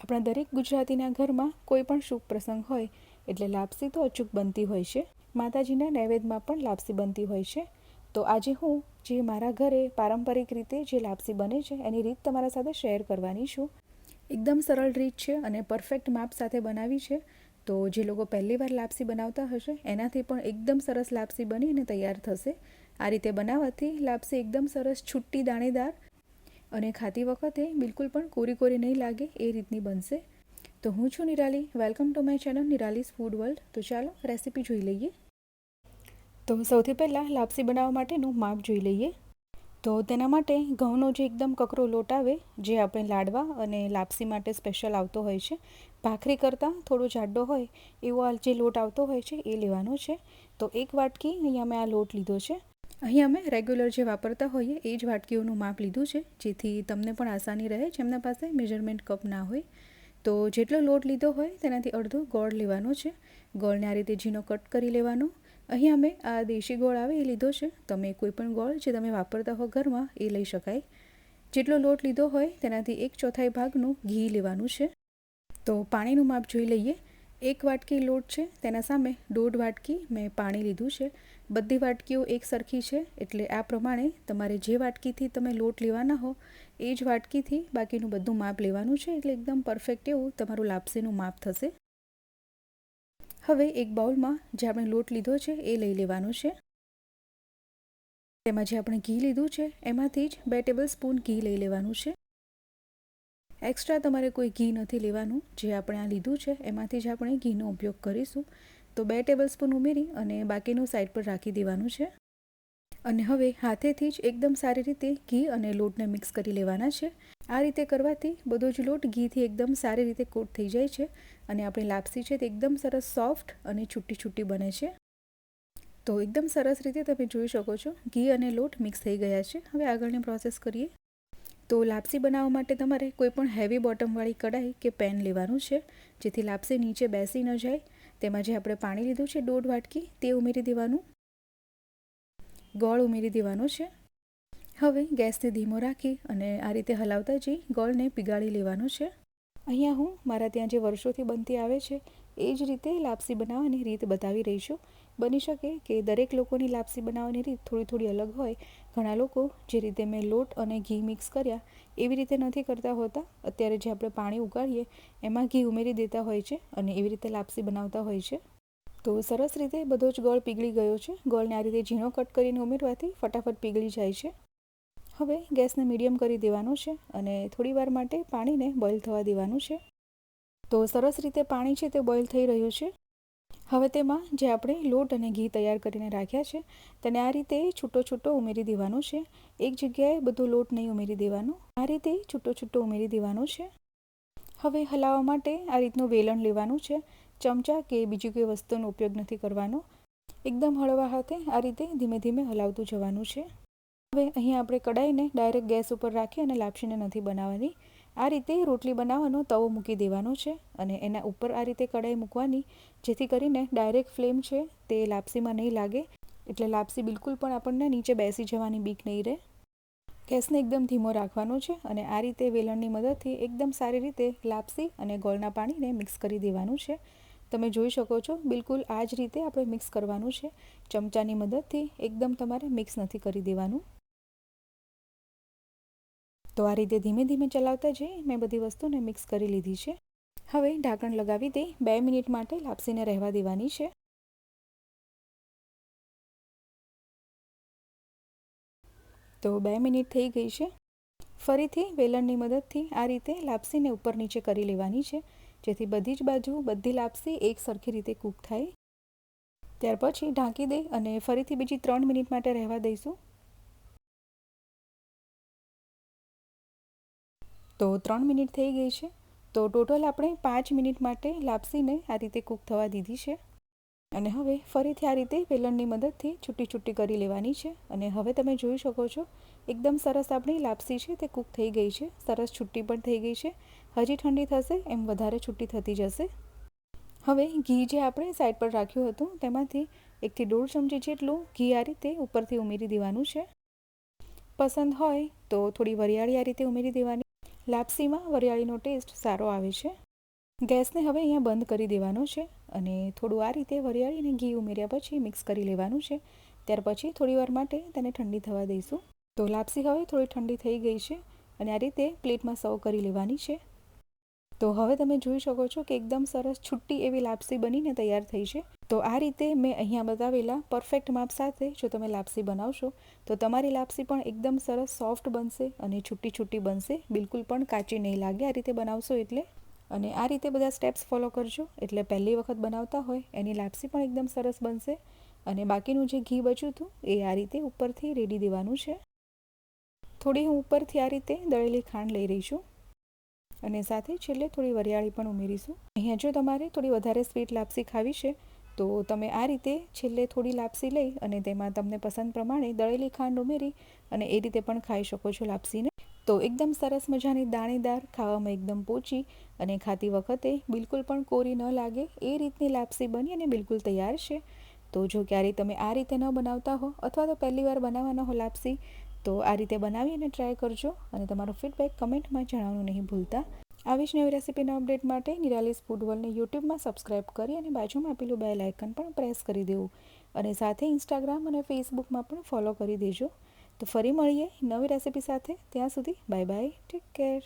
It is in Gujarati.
આપણા દરેક ગુજરાતીના ઘરમાં કોઈ પણ શુભ પ્રસંગ હોય એટલે લાપસી તો અચૂક બનતી હોય છે. માતાજીના નૈવેદ્યમાં પણ લાપસી બનતી હોય છે. તો આજે હું જે મારા ઘરે પારંપરિક રીતે જે લાપસી બને છે એની રીત તમારા સાથે શેર કરવાની છું. એકદમ સરળ રીત છે અને પરફેક્ટ માપ સાથે બનાવી છે. તો જે લોકો પહેલી વાર લાપસી બનાવતા હશે એનાથી પણ એકદમ સરસ લાપસી બની અને તૈયાર થશે. આ રીતે બનાવવાથી લાપસી એકદમ સરસ છુટ્ટી દાણેદાર અને ખાતી વખતે બિલકુલ પણ કોરી કોરી નહીં લાગે એ રીતની બનશે. તો હું છું Nirali welcome to my channel Nirali's food world તો ચાલો રેસીપી જોઈ લઈએ. તો સૌથી પહેલાં લાપસી બનાવવા માટેનું માપ જોઈ લઈએ. તો તેના માટે ઘઉંનો જે એકદમ કકરો લોટ આવે, જે આપણે લાડવા અને લાપસી માટે સ્પેશિયલ આવતો હોય છે, ભાખરી કરતાં થોડો જાડો હોય એવો જે લોટ આવતો હોય છે એ લેવાનો છે. તો એક વાટકી અહીંયા મેં આ લોટ લીધો છે. અહીં અમે રેગ્યુલર જે વાપરતા હોઈએ એ જ વાટકીઓનું માપ લીધું છે, જેથી તમને પણ આસાની રહે જેમના પાસે મેજરમેન્ટ કપ ના હોય. તો જેટલો લોટ લીધો હોય તેનાથી અડધો ગોળ લેવાનો છે. ગોળને આ રીતે ઝીણો કટ કરી લેવાનો. અહીં અમે આ દેશી ગોળ આવે એ લીધો છે. તમે કોઈ પણ ગોળ જે તમે વાપરતા હો ઘરમાં એ લઈ શકાય. જેટલો લોટ લીધો હોય તેનાથી એક ચોથાઈ ભાગનું ઘી લેવાનું છે. તો પાણીનું માપ જોઈ લઈએ. એક વાટકી લોટ છે, તેના સામે દોઢ વાટકી મેં પાણી લીધું છે. બધી વાટકીઓ એક સરખી છે, એટલે આ પ્રમાણે તમારે જે વાટકીથી તમે લોટ લેવાના હો, એ જ વાટકીથી બાકીનું બધું માપ લેવાનું છે, એટલે એકદમ પરફેક્ટ એવું તમારું લાપસીનું માપ થશે. હવે એક બાઉલમાં જે આપણે લોટ લીધો છે, એ લઈ લેવાનો છે. તેમાં જે આપણે ઘી લીધું છે, એમાંથી જ બે ટેબલ સ્પૂન ઘી લઈ લેવાનું છે. એક્સ્ટ્રા તમારે કોઈ ઘી નથી લેવાનું, જે આપણે આ લીધું છે, એમાંથી જ આપણે ઘીનો ઉપયોગ કરીશું. તો બે ટેબલ સ્પૂન ઉમેરી અને બાકીનું સાઈડ પર રાખી દેવાનું છે. અને હવે હાથેથી જ એકદમ સારી રીતે ઘી અને લોટને મિક્સ કરી લેવાના છે. આ રીતે કરવાથી બધો જ લોટ ઘીથી એકદમ સારી રીતે કોટ થઈ જાય છે અને આપણી લાપસી છે તે એકદમ સરસ સોફ્ટ અને છૂટી છૂટી બને છે. તો એકદમ સરસ રીતે તમે જોઈ શકો છો, ઘી અને લોટ મિક્સ થઈ ગયા છે. હવે આગળની પ્રોસેસ કરીએ. તો લાપસી બનાવવા માટે તમારે કોઈપણ હેવી બોટમવાળી કઢાઈ કે પેન લેવાનું છે, જેથી લાપસી નીચે બેસી ન જાય તેમાં જે આપણે પાણી લીધું છે દોઢ વાટકી, તે ઉમેરી દેવાનું. ગોળ ઉમેરી દેવાનો છે. હવે ગેસને ધીમો રાખી અને આ રીતે હલાવતા જઈ ગોળને પીગાળી લેવાનો છે. અહીંયા હું મારા ત્યાં જે વર્ષોથી બનતી આવે છે, એ જ રીતે લાપસી બનાવવાની રીત બતાવી રહી છું. બની શકે કે દરેક લોકોની લાપસી બનાવવાની રીત થોડી થોડી અલગ હોય. ઘણા લોકો જે રીતે મેં લોટ અને ઘી મિક્સ કર્યા એવી રીતે નથી કરતા હોતા. અત્યારે જે આપણે પાણી ઉકાળીએ એમાં ઘી ઉમેરી દેતા હોય છે અને એવી રીતે લાપસી બનાવતા હોય છે. તો સરસ રીતે બધો જ ગોળ પીગળી ગયો છે. ગોળને આ રીતે ઝીણો કટ કરીને ઉમેરવાથી ફટાફટ પીગળી જાય છે. હવે ગેસને મીડિયમ કરી દેવાનો છે અને થોડી વાર માટે પાણીને બોઇલ થવા દેવાનું છે. તો સરસ રીતે પાણી છે તે બોઇલ થઈ રહ્યું છે. હવે તેમાં જે આપણે લોટ અને ઘી તૈયાર કરીને રાખ્યા છે, તેને આ રીતે છૂટો છૂટો ઉમેરી દેવાનો છે. એક જગ્યાએ બધો લોટ નહીં ઉમેરી દેવાનો. આ રીતે છૂટો છૂટો ઉમેરી દેવાનો છે. હવે હલાવવા માટે આ રીતનું વેલણ લેવાનું છે. ચમચા કે બીજી કોઈ વસ્તુનો ઉપયોગ નથી કરવાનો. એકદમ હળવા હાથે આ રીતે ધીમે ધીમે હલાવતું જવાનું છે. હવે અહીં આપણે કડાઈને ડાયરેક્ટ ગેસ ઉપર રાખી અને લાપસીને નથી બનાવવાની. આ રીતે રોટલી બનાવવાનો તવો મૂકી દેવાનો છે અને એના ઉપર આ રીતે કડાઈ મૂકવાની, જેથી કરીને ડાયરેક્ટ ફ્લેમ છે, તે લાપસીમાં નહીં લાગે. એટલે લાપસી બિલકુલ પણ આપણને નીચે બેસી જવાની બીક નહીં રહે. ગેસને એકદમ ધીમો રાખવાનો છે અને આ રીતે વેલણની મદદથી એકદમ સારી રીતે લાપસી અને ગોળના પાણીને મિક્સ કરી દેવાનું છે. તમે જોઈ શકો છો, બિલકુલ આ જ રીતે આપણે મિક્સ કરવાનું છે. ચમચાની મદદથી એકદમ તમારે મિક્સ નથી કરી દેવાનું. તો આ રીતે ધીમે ધીમે ચલાવતા જઈ મેં બધી વસ્તુને મિક્સ કરી લીધી છે. હવે ઢાંકણ લગાવી દઈ, બે મિનિટ માટે લાપસીને રહેવા દેવાની છે. તો બે મિનિટ થઈ ગઈ છે. ફરીથી વેલણની મદદથી આ રીતે લાપસીને ઉપર નીચે કરી લેવાની છે, જેથી બધી જ બાજુ બધી લાપસી એક સરખી રીતે કૂક થાય. ત્યાર પછી ઢાંકી દઈ અને ફરીથી બીજી ત્રણ મિનિટ માટે રહેવા દઈશું. તો ત્રણ મિનિટ થઈ ગઈ છે. તો ટોટલ આપણે પાંચ મિનિટ માટે લાપસીને આ રીતે કૂક થવા દીધી છે. અને હવે ફરીથી આ રીતે વેલણની મદદથી છૂટી છૂટી કરી લેવાની છે. અને હવે તમે જોઈ શકો છો, એકદમ સરસ આપણી લાપસી છે તે કૂક થઈ ગઈ છે. સરસ છૂટી પણ થઈ ગઈ છે. હજી ઠંડી થશે એમ વધારે છૂટી થતી જશે. હવે ઘી જે આપણે સાઈડ પર રાખ્યું હતું તેમાંથી એકથી દોઢ ચમચી જેટલું ઘી આ રીતે ઉપરથી ઉમેરી દેવાનું છે. પસંદ હોય તો થોડી વરિયાળી આ રીતે ઉમેરી દેવાની લાપસીમાં વરિયાળીનો ટેસ્ટ સારો આવે છે. ગેસને હવે અહીંયા બંધ કરી દેવાનો છે અને થોડું આ રીતે વરિયાળી અને ઘી ઉમેર્યા પછી મિક્સ કરી લેવાનું છે. ત્યાર પછી થોડીવાર માટે તેને ઠંડી થવા દઈશું. તો લાપસી હવે થોડી ઠંડી થઈ ગઈ છે અને આ રીતે પ્લેટમાં સર્વ કરી લેવાની છે. તો હવે તમે જોઈ શકો છો કે એકદમ સરસ છુટ્ટી એવી લાપસી બનીને તૈયાર થઈ છે. તો આ રીતે મેં અહીંયા બતાવેલા પરફેક્ટ માપ સાથે જો તમે લાપસી બનાવશો, તો તમારી લાપસી પણ એકદમ સરસ સોફ્ટ બનશે અને છુટ્ટી છુટ્ટી બનશે. બિલકુલ પણ કાચી નહીં લાગે આ રીતે બનાવશો એટલે. અને આ રીતે બધા સ્ટેપ્સ ફોલો કરજો. એટલે પહેલી વખત બનાવતા હોય એની લાપસી પણ એકદમ સરસ બનશે. અને બાકીનું જે ઘી બચ્યું હતું એ આ રીતે ઉપરથી રેડી દેવાનું છે. થોડી હું ઉપરથી આ રીતે દળેલી ખાંડ લઈ રહી છું. અને સાથે છેલ્લે થોડી વરિયાળી પણ ઉમેરીશું. અહીંયા જો તમારે થોડી વધારે સ્વીટ લાપસી ખાવી છે, તો તમે આ રીતે છેલ્લે થોડી લાપસી લઈ અને તેમાં તમને પસંદ પ્રમાણે દળેલી ખાંડ ઉમેરી અને એ રીતે પણ ખાઈ શકો છો લાપસીને. તો એકદમ સરસ મજાની દાણેદાર, ખાવામાં એકદમ પોચી અને ખાતી વખતે બિલકુલ પણ કોરી ન લાગે, એ રીતની લાપસી બની અને બિલકુલ તૈયાર છે. તો જો ક્યારેય તમે આ રીતે ન બનાવતા હો અથવા તો પહેલી વાર બનાવવાના હો લાપસી તો આ રીતે બનાવી અને ટ્રાય કરજો અને તમારો ફીડબેક કમેન્ટમાં જણાવવાનું નહીં ભૂલતા. આવી જ નવી રેસીપીના અપડેટ માટે. નિરાલીસ ફૂડ વર્લ્ડને યુટ્યુબમાં સબસ્ક્રાઇબ કરી અને બાજુમાં આપેલું બેલ આઇકન પણ પ્રેસ કરી દેવું. અને સાથે ઇન્સ્ટાગ્રામ અને ફેસબુકમાં પણ ફોલો કરી દેજો. તો ફરી મળીએ નવી રેસીપી સાથે. ત્યાં સુધી બાય બાય ટેક કેર